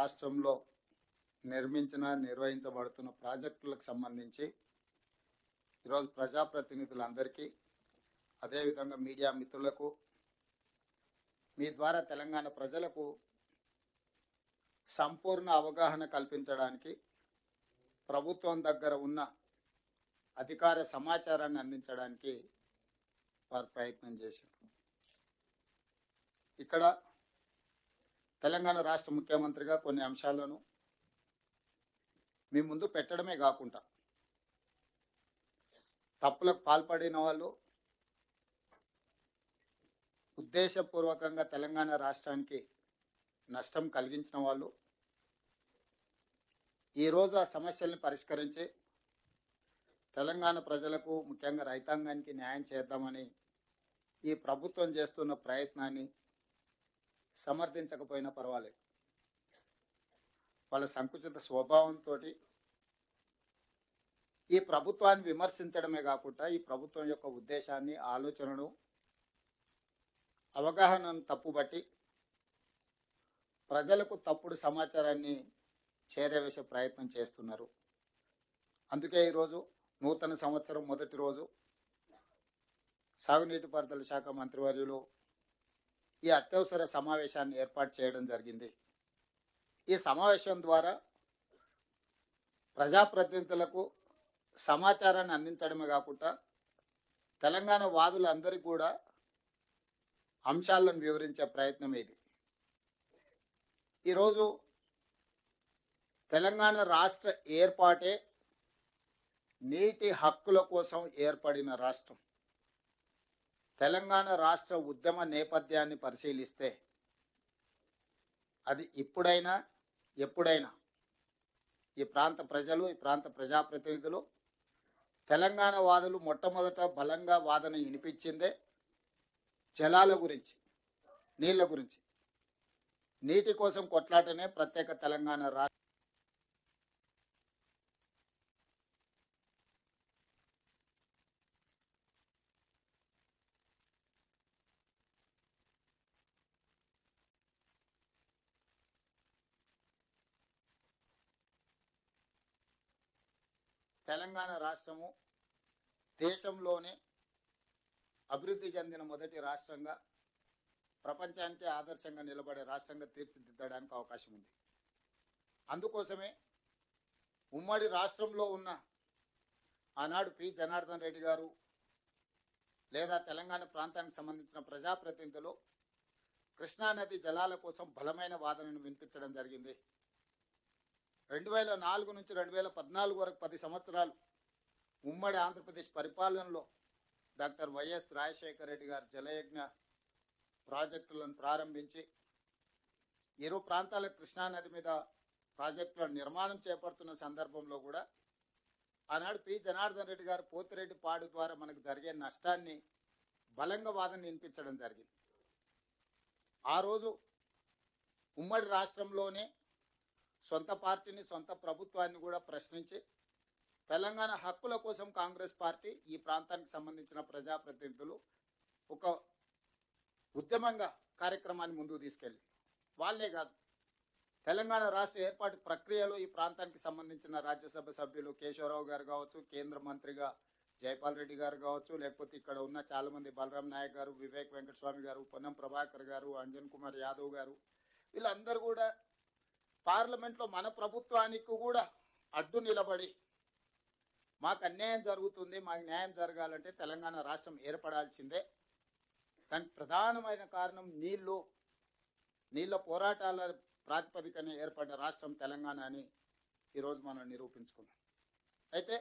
రాష్ట్రంలో నిర్మించిన నిర్వహించబడుతున్న ప్రాజెక్టులకు సంబంధించి ఈరోజు ప్రజాప్రతినిధులందరికీ అదేవిధంగా మీడియా మిత్రులకు మీ ద్వారా తెలంగాణ ప్రజలకు సంపూర్ణ అవగాహన కల్పించడానికి ప్రభుత్వం దగ్గర ఉన్న అధికార సమాచారాన్ని అందించడానికి వారు ప్రయత్నం చేశారు. ఇక్కడ తెలంగాణ రాష్ట్ర ముఖ్యమంత్రిగా కొన్ని అంశాలను మీ ముందు పెట్టడమే కాకుండా తప్పులకు పాల్పడిన వాళ్ళు ఉద్దేశపూర్వకంగా తెలంగాణ రాష్ట్రానికి నష్టం కలిగించిన వాళ్ళు ఈరోజు ఆ సమస్యల్ని పరిష్కరించి తెలంగాణ ప్రజలకు ముఖ్యంగా రైతాంగానికి న్యాయం చేద్దామని ఈ ప్రభుత్వం చేస్తున్న ప్రయత్నాన్ని సమర్థించకపోయినా పర్వాలేదు. వాళ్ళ సంకుచిత స్వభావంతో ఈ ప్రభుత్వాన్ని విమర్శించడమే కాకుండా ఈ ప్రభుత్వం యొక్క ఉద్దేశాన్ని ఆలోచనను అవగాహనను తప్పుబట్టి ప్రజలకు తప్పుడు సమాచారాన్ని చేరవేసే ప్రయత్నం చేస్తున్నారు. అందుకే ఈరోజు నూతన సంవత్సరం మొదటి రోజు సాగునీటి పారుదల శాఖ మంత్రివర్యులు ఈ అత్యవసర సమావేశాన్ని ఏర్పాటు చేయడం జరిగింది. ఈ సమావేశం ద్వారా ప్రజాప్రతినిధులకు సమాచారాన్ని అందించడమే కాకుండా తెలంగాణ వాదులందరికీ కూడా అంశాలను వివరించే ప్రయత్నం ఇది. ఈరోజు తెలంగాణ రాష్ట్ర ఏర్పాటే నీటి హక్కుల కోసం ఏర్పడిన రాష్ట్రం. తెలంగాణ రాష్ట్ర ఉద్యమ నేపథ్యాన్ని పరిశీలిస్తే అది ఇప్పుడైనా ఎప్పుడైనా ఈ ప్రాంత ప్రజలు ఈ ప్రాంత ప్రజాప్రతినిధులు తెలంగాణ వాదులు మొట్టమొదట బలంగా వాదన వినిపించిందే జలాల గురించి నీళ్ళ గురించి. నీటి కోసం కొట్లాటనే ప్రత్యేక తెలంగాణ రాష్ట్ర తెలంగాణ రాష్ట్రము దేశంలోనే అభివృద్ధి చెందిన మొదటి రాష్ట్రంగా ప్రపంచానికి ఆదర్శంగా నిలబడే రాష్ట్రంగా తీర్చిదిద్దడానికి అవకాశం ఉంది. అందుకోసమే ఉమ్మడి రాష్ట్రంలో ఉన్న ఆనాడు పి. జనార్దన్ రెడ్డి గారు లేదా తెలంగాణ ప్రాంతానికి సంబంధించిన ప్రజాప్రతినిధులు కృష్ణానది జలాల కోసం బలమైన వాదనను వినిపించడం జరిగింది. రెండు వేల నాలుగు నుంచి రెండు వేల పద్నాలుగు వరకు పది సంవత్సరాలు ఉమ్మడి ఆంధ్రప్రదేశ్ పరిపాలనలో డాక్టర్ వైఎస్ రాజశేఖర రెడ్డి గారు జలయజ్ఞ ప్రాజెక్టులను ప్రారంభించి ఇరు ప్రాంతాల కృష్ణానది మీద ప్రాజెక్టుల నిర్మాణం చేపడుతున్న సందర్భంలో కూడా ఆనాడు పి జనార్దన్ రెడ్డి గారు పోతిరెడ్డి పాడు ద్వారా మనకు జరిగే నష్టాన్ని బలంగా వాదన వినిపించడం జరిగింది. ఆ రోజు ఉమ్మడి రాష్ట్రంలోనే సొంత పార్టీని సొంత ప్రభుత్వాన్ని కూడా ప్రశ్నించి తెలంగాణ హక్కుల కోసం కాంగ్రెస్ పార్టీ ఈ ప్రాంతానికి సంబంధించిన ప్రజాప్రతినిధులు ఒక ఉద్యమంగా కార్యక్రమాన్ని ముందుకు తీసుకెళ్ళి వాళ్ళే కాదు తెలంగాణ రాష్ట్ర ఏర్పాటు ప్రక్రియలో ఈ ప్రాంతానికి సంబంధించిన రాజ్యసభ సభ్యులు కేశవరావు గారు కావచ్చు కేంద్ర మంత్రిగా జైపాల్ రెడ్డి గారు కావచ్చు లేకపోతే ఇక్కడ ఉన్న చాలా మంది బలరాం నాయక్ గారు వివేక్ వెంకటస్వామి గారు పొన్నం ప్రభాకర్ గారు అంజన్ కుమార్ యాదవ్ గారు వీళ్ళందరూ కూడా పార్లమెంట్లో మన ప్రభుత్వానికి కూడా అడ్డు నిలబడి మాకు అన్యాయం జరుగుతుంది మాకు న్యాయం జరగాలంటే తెలంగాణ రాష్ట్రం ఏర్పడాల్సిందే. దానికి ప్రధానమైన కారణం నీళ్ళు నీళ్ళ పోరాటాల ప్రాతిపదికన ఏర్పడిన రాష్ట్రం తెలంగాణ అని ఈరోజు మనం నిరూపించుకున్నాం. అయితే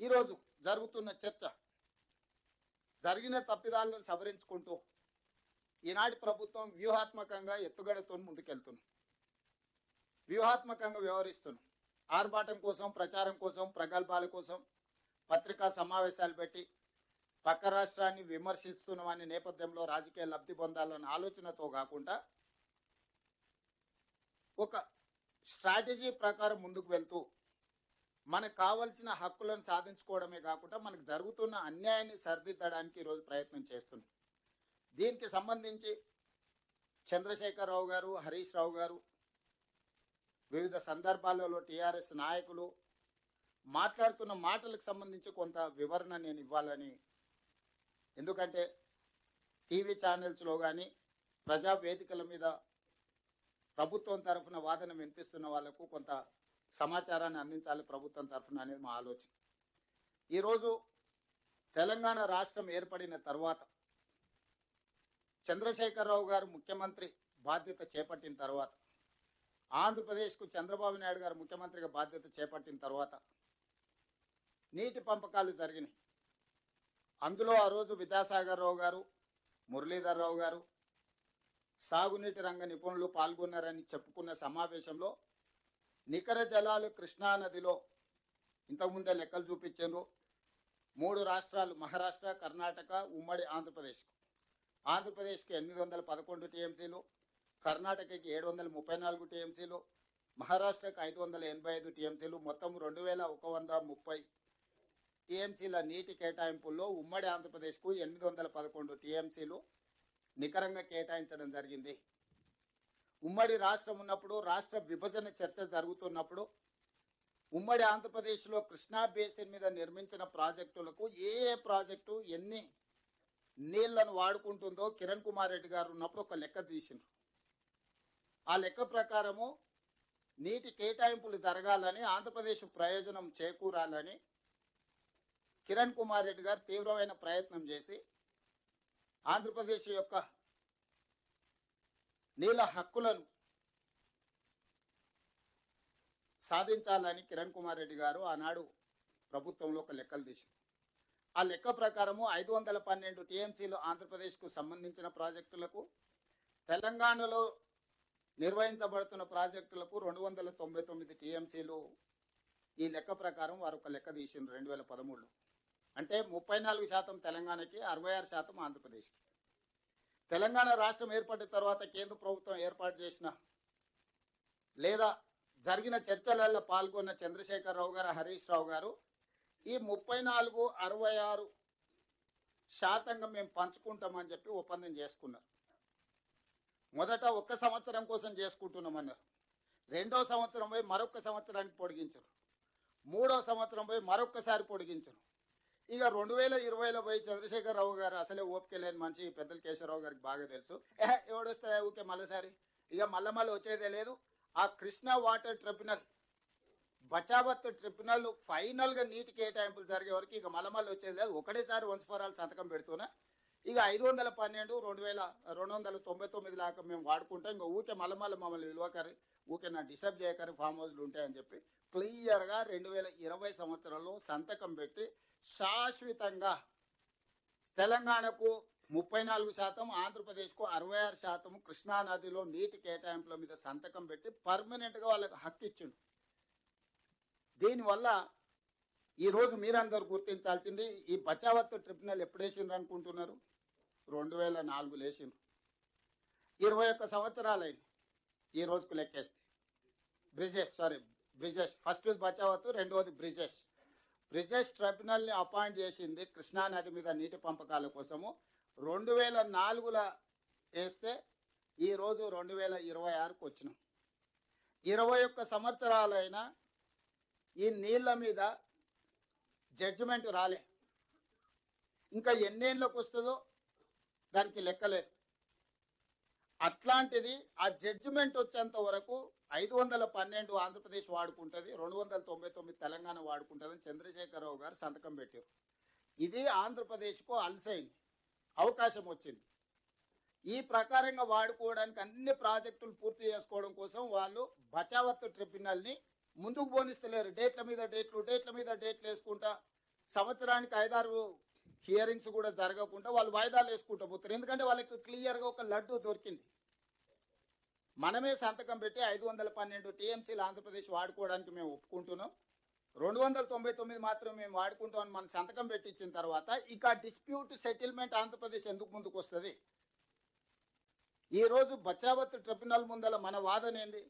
ఈరోజు జరుగుతున్న చర్చ జరిగిన తప్పిదాలను సవరించుకుంటూ ఈనాటి ప్రభుత్వం వ్యూహాత్మకంగా ఎత్తుగడతో ముందుకెళ్తున్నాం వ్యూహాత్మకంగా వ్యవహరిస్తున్నాం ఆర్భాటం కోసం ప్రచారం కోసం ప్రగల్భాల కోసం పత్రికా సమావేశాలు పెట్టి పక్క రాష్ట్రాన్ని విమర్శిస్తున్నామనే నేపథ్యంలో రాజకీయ లబ్ధి పొందాలన్న ఆలోచనతో కాకుండా ఒక స్ట్రాటజీ ప్రకారం ముందుకు వెళ్తూ మనకు కావలసిన హక్కులను సాధించుకోవడమే కాకుండా మనకు జరుగుతున్న అన్యాయాన్ని సరిదిద్దడానికి ఈరోజు ప్రయత్నం చేస్తున్నాం దీనికి సంబంధించి చంద్రశేఖరరావు గారు హరీష్ రావు గారు వివిధ సందర్భాలలో టీఆర్ఎస్ నాయకులు మాట్లాడుతున్న మాటలకు సంబంధించి కొంత వివరణ నేను ఇవ్వాలని. ఎందుకంటే టీవీ ఛానల్స్లో కానీ ప్రజా వేదికల మీద ప్రభుత్వం తరఫున వాదన వినిపిస్తున్న వాళ్ళకు కొంత సమాచారాన్ని అందించాలి ప్రభుత్వం తరఫున అనేది మా ఆలోచన. ఈరోజు తెలంగాణ రాష్ట్రం ఏర్పడిన తర్వాత చంద్రశేఖరరావు గారు ముఖ్యమంత్రి బాధ్యత చేపట్టిన తర్వాత ఆంధ్రప్రదేశ్కు చంద్రబాబు నాయుడు గారు ముఖ్యమంత్రిగా బాధ్యత చేపట్టిన తర్వాత నీటి పంపకాలు జరిగినాయి. అందులో ఆ రోజు విద్యాసాగర్ రావు గారు మురళీధర్ రావు గారు సాగునీటి రంగ నిపుణులు పాల్గొన్నారని చెప్పుకున్న సమావేశంలో నికర జలాలు కృష్ణా నదిలో ఇంతకుముందే లెక్కలు చూపించారు. మూడు రాష్ట్రాలు మహారాష్ట్ర కర్ణాటక ఉమ్మడి ఆంధ్రప్రదేశ్ ఆంధ్రప్రదేశ్కి ఎనిమిది వందల పదకొండు టీఎంసీలు కర్ణాటకకి ఏడు వందల ముప్పై నాలుగు టీఎంసీలు మహారాష్ట్రకు ఐదు వందల ఎనభై ఐదు టీఎంసీలు మొత్తం రెండు వేల ఒక వంద ముప్పై టీఎంసీల నీటి కేటాయింపుల్లో ఉమ్మడి ఆంధ్రప్రదేశ్కు ఎనిమిది వందల పదకొండు టీఎంసీలు నికరంగా కేటాయించడం జరిగింది. ఉమ్మడి రాష్ట్రం ఉన్నప్పుడు రాష్ట్ర విభజన చర్చ జరుగుతున్నప్పుడు ఉమ్మడి ఆంధ్రప్రదేశ్లో కృష్ణా బేసిన్ మీద నిర్మించిన ప్రాజెక్టులకు ఏ ఏ ప్రాజెక్టు ఎన్ని నీళ్ళను వాడుకుంటుందో కిరణ్ కుమార్ రెడ్డి గారు ఉన్నప్పుడు ఒక లెక్క తీసిండ్రు. ఆ లెక్క ప్రకారము నీటి కేటాయింపులు జరగాలని ఆంధ్రప్రదేశ్ ప్రయోజనం చేకూరాలని కిరణ్ కుమార్ రెడ్డి గారు తీవ్రమైన ప్రయత్నం చేసి ఆంధ్రప్రదేశ్ యొక్క నీళ్ళ హక్కులను సాధించాలని కిరణ్ కుమార్ రెడ్డి గారు ఆనాడు ప్రభుత్వంలో ఒక లెక్కలు తీసింది ఆ లెక్క ప్రకారము ఐదు వందల పన్నెండు టీఎంసీలు ఆంధ్రప్రదేశ్కు సంబంధించిన ప్రాజెక్టులకు తెలంగాణలో నిర్వహించబడుతున్న ప్రాజెక్టులకు రెండు వందల తొంభై తొమ్మిది టీఎంసీలు. ఈ లెక్క ప్రకారం వారు ఒక లెక్క తీసిండ్రు రెండు వేల పదమూడులో. అంటే ముప్పై నాలుగు శాతం తెలంగాణకి అరవై ఆరు శాతం ఆంధ్రప్రదేశ్కి. తెలంగాణ రాష్ట్రం ఏర్పడిన తర్వాత కేంద్ర ప్రభుత్వం ఏర్పాటు చేసిన లేదా జరిగిన చర్చలలో పాల్గొన్న చంద్రశేఖరరావు గారు హరీష్ రావు గారు ఈ ముప్పై నాలుగు అరవై ఆరు శాతంగా మేము పంచుకుంటామని చెప్పి ఒప్పందం చేసుకున్నారు. మొదట ఒక్క సంవత్సరం కోసం చేసుకుంటున్నామన్నారు. రెండో సంవత్సరం పోయి మరొక సంవత్సరానికి పొడిగించారు. మూడో సంవత్సరం పోయి మరొక్కసారి పొడిగించారు. ఇక రెండు వేల ఇరవైలో పోయి చంద్రశేఖరరావు గారు అసలే ఓపిక లేని మనిషి పెద్దల కేశవరావు గారికి బాగా తెలుసు. ఎవడొస్తాయి ఊకే మళ్ళీసారి? ఇక మళ్ళా మళ్ళీ వచ్చేదే లేదు. ఆ Krishna water tribunal Bachawat tribunal ఫైనల్గా నీటి కేటాయింపులు జరిగే వరకు ఇక మళ్ళీ వచ్చేది లేదు. ఒకటేసారి వంశపరాలు సంతకం పెడుతున్నా ఇక ఐదు వందల పన్నెండు రెండు వేల రెండు వందల తొంభై తొమ్మిది లాగా మేము వాడుకుంటాం. ఇంకా ఊకే మలమల్ల మమ్మల్ని విలువకరి ఊకే నా డిస్టర్బ్ చేయకరి ఫామ్ హౌస్లు ఉంటాయని చెప్పి క్లియర్గా రెండు వేల ఇరవై సంవత్సరంలో సంతకం పెట్టి శాశ్వతంగా తెలంగాణకు ముప్పై నాలుగు శాతం ఆంధ్రప్రదేశ్కు అరవై ఆరు శాతం కృష్ణా నదిలో నీటి కేటాయింపుల మీద సంతకం పెట్టి పర్మనెంట్గా వాళ్ళకి హక్కు ఇచ్చిండు. దీనివల్ల ఈరోజు మీరందరూ గుర్తించాల్సింది ఈ బచావత్ ట్రిబ్యునల్ ఎప్పుడు వేసిండ్రు అనుకుంటున్నారు? రెండు వేల నాలుగులో వేసిండ్రు ఇరవై ఒక్క సంవత్సరాలైన ఈ రోజుకు లెక్కేస్తే. బ్రిజేష్ సారీ బ్రిజెస్ ఫస్ట్ బచావత్ రెండవది బ్రిజెస్ బ్రిజేష్. ట్రిబ్యునల్ని అపాయింట్ చేసింది కృష్ణా నది మీద నీటి పంపకాల కోసము. రెండు వేల నాలుగులో వేస్తే ఈరోజు రెండు వేల ఇరవై ఆరుకు వచ్చినాం. ఇరవై ఒక్క సంవత్సరాలైనా ఈ నీళ్ళ మీద జడ్జిమెంట్ రాలే. ఇంకా ఎన్నేళ్ళకి వస్తుందో దానికి లెక్కలేదు అట్లాంటిది ఆ జడ్జిమెంట్ వచ్చేంత వరకు ఐదు వందల పన్నెండు ఆంధ్రప్రదేశ్ వాడుకుంటుంది రెండు వందల తొంభై తొమ్మిది తెలంగాణ వాడుకుంటుందని చంద్రశేఖరరావు గారు సంతకం పెట్టారు. ఇది ఆంధ్రప్రదేశ్కు అలసైంది అవకాశం వచ్చింది. ఈ ప్రకారంగా వాడుకోవడానికి అన్ని ప్రాజెక్టులు పూర్తి చేసుకోవడం కోసం వాళ్ళు బచావత్ ట్రిబ్యునల్ని ముందుకు పోనిస్తలేరు. డేట్ల మీద డేట్లు డేట్ల మీద డేట్లు వేసుకుంటా సంవత్సరానికి ఐదారు హియరింగ్స్ కూడా జరగకుండా వాళ్ళు వాయిదాలు వేసుకుంటూ పోతారు. ఎందుకంటే వాళ్ళకి క్లియర్గా ఒక లడ్డు దొరికింది. మనమే సంతకం పెట్టి ఐదు వందల పన్నెండు టీఎంసీలు ఆంధ్రప్రదేశ్ వాడుకోవడానికి మేము ఒప్పుకుంటున్నాం. రెండు వందల తొంభై తొమ్మిది మాత్రం మేము వాడుకుంటామని మన సంతకం పెట్టించిన తర్వాత ఇక డిస్ప్యూట్ సెటిల్మెంట్ ఆంధ్రప్రదేశ్ ఎందుకు ముందుకు వస్తుంది ఈ రోజు బచావత్ ట్రిబ్యునల్ ముందల మన వాదన ఏంది?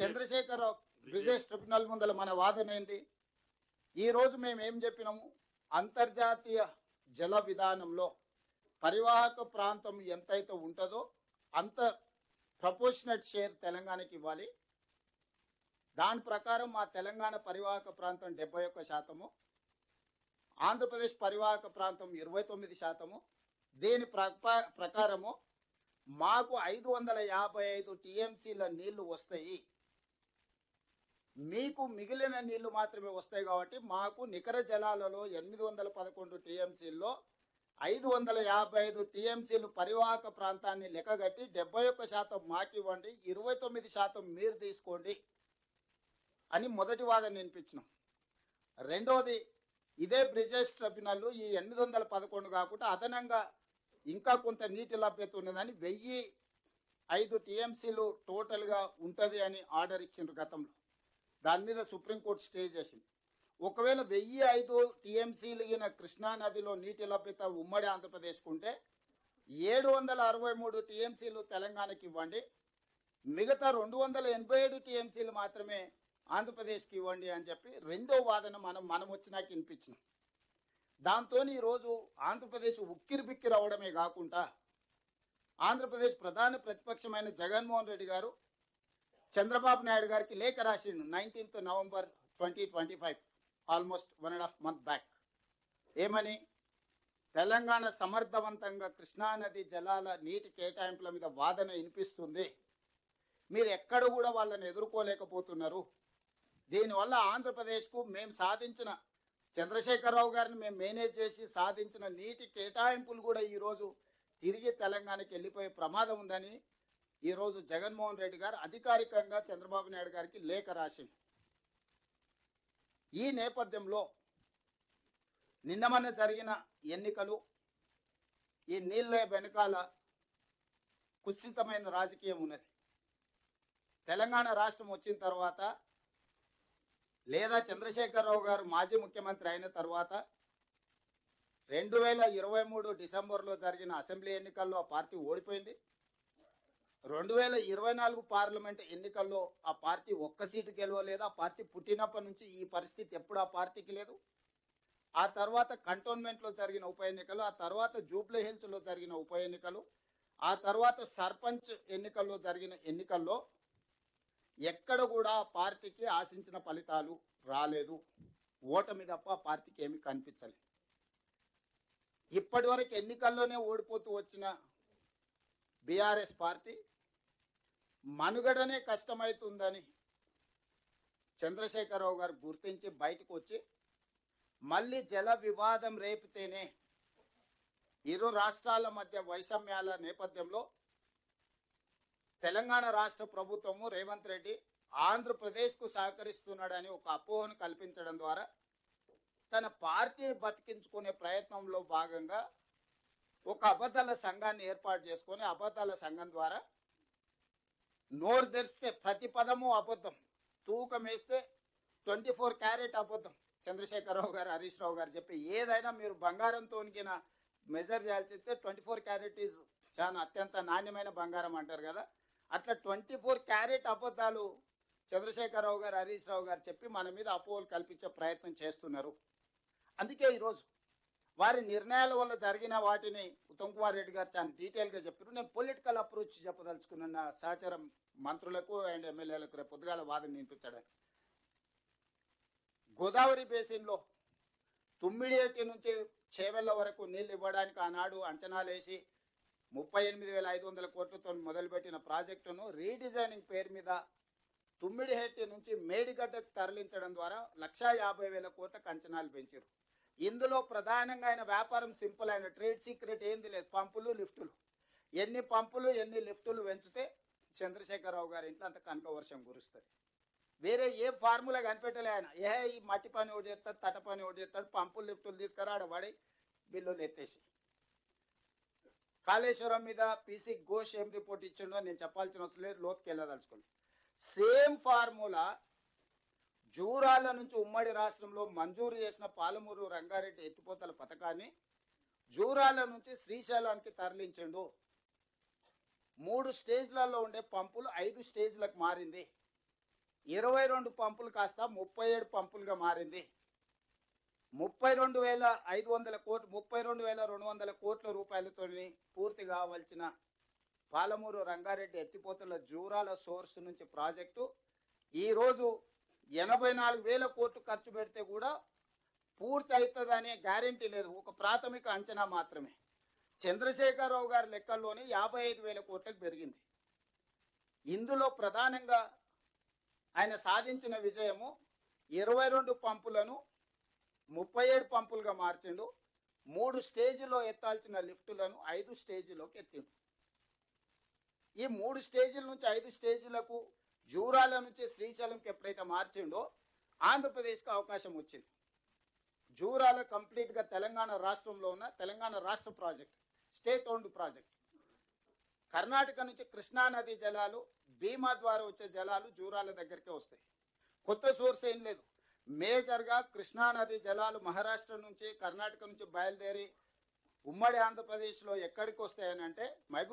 చంద్రశేఖరరావు బ్రిజేష్ ట్రిబ్యునల్ ముందల మన వాదన ఏంది? ఈరోజు మేము ఏం చెప్పినాము? అంతర్జాతీయ జల విధానంలో పరివాహక ప్రాంతం ఎంతైతే ఉంటుందో అంత ప్రపోర్షనట్ షేర్ తెలంగాణకి ఇవ్వాలి. దాని ప్రకారం మా తెలంగాణ పరివాహక ప్రాంతం డెబ్బై ఒక్క శాతము ఆంధ్రప్రదేశ్ పరివాహక ప్రాంతం ఇరవై తొమ్మిది శాతము. దీని ప్రప- ప్రకారము మాకు ఐదు వందల యాభై ఐదు టీఎంసీల నీళ్ళు వస్తాయి. మీకు మిగిలిన నీళ్ళు మాత్రమే వస్తాయి కాబట్టి మాకు నికర జలాలలో ఎనిమిది వందల పదకొండు టీఎంసీల్లో ఐదు వందల యాభై ఐదు టీఎంసీలు పరివాహక ప్రాంతాన్ని లెక్కగట్టి డెబ్బై ఒక్క శాతం మాకివ్వండి ఇరవై తొమ్మిది శాతం మీరు తీసుకోండి అని మొదటి వాదన వినిపించినాం. రెండోది ఇదే బ్రిజేష్ ట్రిబ్యునల్ ఈ ఎనిమిది వందల పదకొండు కాకుండా అదనంగా ఇంకా కొంత నీటి లభ్యత ఉన్నదని వెయ్యి ఐదు టీఎంసీలు టోటల్గా ఉంటుంది అని ఆర్డర్ ఇచ్చిండ్రు గతంలో. దాని మీద సుప్రీంకోర్టు స్టే చేసింది. ఒకవేళ వెయ్యి ఐదు టీఎంసీలు ఈయన కృష్ణా నదిలో నీటి లభ్యత ఉమ్మడి ఆంధ్రప్రదేశ్కు ఉంటే ఏడు వందల అరవై మూడు టీఎంసీలు తెలంగాణకి ఇవ్వండి. మిగతా రెండు వందల ఎనభై ఏడు టీఎంసీలు మాత్రమే ఆంధ్రప్రదేశ్కి ఇవ్వండి అని చెప్పి రెండో వాదన మనం మనం వచ్చినాక వినిపించినాం దాంతో ఈరోజు ఆంధ్రప్రదేశ్ ఉక్కిరి బిక్కిరి అవడమే కాకుండా ఆంధ్రప్రదేశ్ ప్రధాన ప్రతిపక్షమైన జగన్మోహన్ రెడ్డి గారు చంద్రబాబు నాయుడు గారికి లేఖ రాసిండు. Nineteenth November twenty twenty five almost one and half month back. ఏమని? తెలంగాణ సమర్థవంతంగా కృష్ణానది జలాల నీటి కేటాయింపుల మీద వాదన వినిపిస్తుంది. మీరు ఎక్కడ కూడా వాళ్ళని ఎదుర్కోలేకపోతున్నారు. దీనివల్ల ఆంధ్రప్రదేశ్కు మేము సాధించిన చంద్రశేఖరరావు గారిని మేము మేనేజ్ చేసి సాధించిన నీటి కేటాయింపులు కూడా ఈరోజు తిరిగి తెలంగాణకి వెళ్ళిపోయే ప్రమాదం ఉందని ఈరోజు జగన్మోహన్ రెడ్డి గారు అధికారికంగా చంద్రబాబు నాయుడు గారికి లేఖ రాసింది ఈ నేపథ్యంలో నిన్నమన్న జరిగిన ఎన్నికలు ఈ నీళ్ళ వెనకాల కుత్సితమైన రాజకీయం ఉన్నది. తెలంగాణ రాష్ట్రం వచ్చిన తర్వాత లేదా చంద్రశేఖరరావు గారు మాజీ ముఖ్యమంత్రి అయిన తర్వాత రెండు వేల ఇరవై మూడు డిసెంబర్లో జరిగిన అసెంబ్లీ ఎన్నికల్లో ఆ పార్టీ ఓడిపోయింది. రెండు వేల ఇరవై నాలుగు పార్లమెంట్ ఎన్నికల్లో ఆ పార్టీ ఒక్క సీటు గెలవలేదు? ఆ పార్టీ పుట్టినప్పటి నుంచి ఈ పరిస్థితి ఎప్పుడు ఆ పార్టీకి లేదు? ఆ తర్వాత కంటోన్మెంట్లో జరిగిన ఉప ఎన్నికలు ఆ తర్వాత జూబ్లీ హిల్స్లో జరిగిన ఉప ఎన్నికలు ఆ తర్వాత సర్పంచ్ ఎన్నికల్లో జరిగిన ఎన్నికల్లో ఎక్కడ కూడా పార్టీకి ఆశించిన ఫలితాలు రాలేదు. ఓటమి తప్ప పార్టీకి ఏమి కనిపించలేదు. ఇప్పటి వరకు ఎన్నికల్లోనే ఓడిపోతూ వచ్చిన బీఆర్ఎస్ పార్టీ మనుగడనే కష్టమవుతుందని చంద్రశేఖరరావు గారు గుర్తించి బయటకు వచ్చి మళ్ళీ జల వివాదం రేపితేనే ఇరు రాష్ట్రాల మధ్య వైషమ్యాల నేపథ్యంలో తెలంగాణ రాష్ట్ర ప్రభుత్వము రేవంత్ రెడ్డి ఆంధ్రప్రదేశ్కు సహకరిస్తున్నాడని ఒక అపోహను కల్పించడం ద్వారా తన పార్టీని బతికించుకునే ప్రయత్నంలో భాగంగా ఒక అబద్ధాల సంఘాన్ని ఏర్పాటు చేసుకొని అబద్ధాల సంఘం ద్వారా నోరు తెరిస్తే ప్రతి పదము అబద్ధం తూకం వేస్తే ట్వంటీ ఫోర్ క్యారెట్ అబద్ధం. చంద్రశేఖరరావు గారు హరీష్ రావు గారు చెప్పి ఏదైనా మీరు బంగారంతో మెజర్ చేయాల్సిస్తే ట్వంటీ ఫోర్ క్యారెట్ ఈజ్ చాలా అత్యంత నాణ్యమైన బంగారం అంటారు కదా. అట్లా ట్వంటీ ఫోర్ క్యారెట్ అబద్ధాలు చంద్రశేఖరరావు గారు హరీష్ రావు గారు చెప్పి మన మీద అపోహలు కల్పించే ప్రయత్నం చేస్తున్నారు. అందుకే ఈరోజు వారి నిర్ణయాల వల్ల జరిగిన వాటిని ఉత్తమ్ కుమార్ రెడ్డి గారు చాలా డీటెయిల్గా చెప్పారు. నేను పొలిటికల్ అప్రోచ్ చెప్పదలుచుకున్న నా సహచరం మంత్రులకు అండ్ ఎమ్మెల్యేలకు రేపు పొద్దుగాల వాదన వినిపించడానికి గోదావరి బేసిన్లో తుమ్మిడియేటి నుంచి చేవెళ్ళ వరకు నీళ్ళు ఇవ్వడానికి ఆనాడు అంచనాలు వేసి ముప్పై ఎనిమిది వేల ఐదు వందల కోట్లతో మొదలుపెట్టిన ప్రాజెక్టును రీడిజైనింగ్ పేరు మీద తుమ్మిడిహెట్టి నుంచి మేడిగడ్డకు తరలించడం ద్వారా లక్షా యాభై వేల కోట్లకు అంచనాలు పెంచారు. ఇందులో ప్రధానంగా ఆయన వ్యాపారం సింపుల్ అయిన ట్రేడ్ సీక్రెట్ ఏంది లేదు. పంపులు లిఫ్టులు. ఎన్ని పంపులు ఎన్ని లిఫ్టులు పెంచితే చంద్రశేఖరరావు గారి ఇంట్లో అంత కనక వర్షం కురుస్తుంది. వేరే ఏ ఫార్ములా కనిపెట్టలే ఆయన. ఏ ఈ మట్టి పని ఒకటి చేస్తాడు తట పని ఒకటి చేస్తాడు పంపులు లిఫ్టులు తీసుకురా ఆడ పడి బిల్లులు ఎత్తేసి. కాళేశ్వరం మీద పీసీ ఘోష్ ఏం రిపోర్ట్ ఇచ్చిండో నేను చెప్పాల్సిన అవసరం లేదు లోతుకి వెళ్ళదలుచుకోండి సేమ్ ఫార్ములా జూరాల నుంచి ఉమ్మడి రాష్ట్రంలో మంజూరు చేసిన పాలమూరు రంగారెడ్డి ఎత్తిపోతల పథకాన్ని జూరాల నుంచి శ్రీశైలానికి తరలించిండు. మూడు స్టేజ్లలో ఉండే పంపులు ఐదు స్టేజ్లకు మారింది. ఇరవై రెండు పంపులు కాస్త ముప్పై ఏడు పంపులుగా మారింది. ముప్పై రెండు వేల ఐదు వందల కోట్లు ముప్పై రెండు వేల రెండు వందల కోట్ల రూపాయలతో పూర్తి కావాల్సిన పాలమూరు రంగారెడ్డి ఎత్తిపోతల జూరాల సోర్స్ నుంచి ప్రాజెక్టు. ఈరోజు ఎనభై నాలుగు వేల కోట్లు ఖర్చు పెడితే కూడా పూర్తి అవుతుందనే గ్యారెంటీ లేదు. ఒక ప్రాథమిక అంచనా మాత్రమే. చంద్రశేఖరరావు గారి లెక్కల్లోనే యాభై ఐదు వేల కోట్లకు పెరిగింది. ఇందులో ప్రధానంగా ఆయన సాధించిన విజయము ఇరవై రెండు పంపులను ముప్పై ఏడు పంపులుగా మార్చిండు. మూడు స్టేజీలో ఎత్తాల్సిన లిఫ్టులను ఐదు స్టేజీలోకి ఎత్తిండు. ఈ మూడు స్టేజీల నుంచి ఐదు స్టేజీలకు జూరాల నుంచి శ్రీశైలంకి ఎప్పుడైతే మార్చిండో ఆంధ్రప్రదేశ్కి అవకాశం వచ్చింది. జూరాల కంప్లీట్గా తెలంగాణ రాష్ట్రంలో ఉన్న తెలంగాణ రాష్ట్ర project state owned project. Karnataka నుంచి కృష్ణానది జలాలు భీమా ద్వారా వచ్చే జలాలు జూరాల దగ్గరికే వస్తాయి. కొత్త సోర్స్ ఏం లేదు. మేజర్గా కృష్ణానది జలాలు మహారాష్ట్ర నుంచి కర్ణాటక నుంచి బయలుదేరి ఉమ్మడి ఆంధ్రప్రదేశ్లో ఎక్కడికి వస్తాయని అంటే మహబూబ్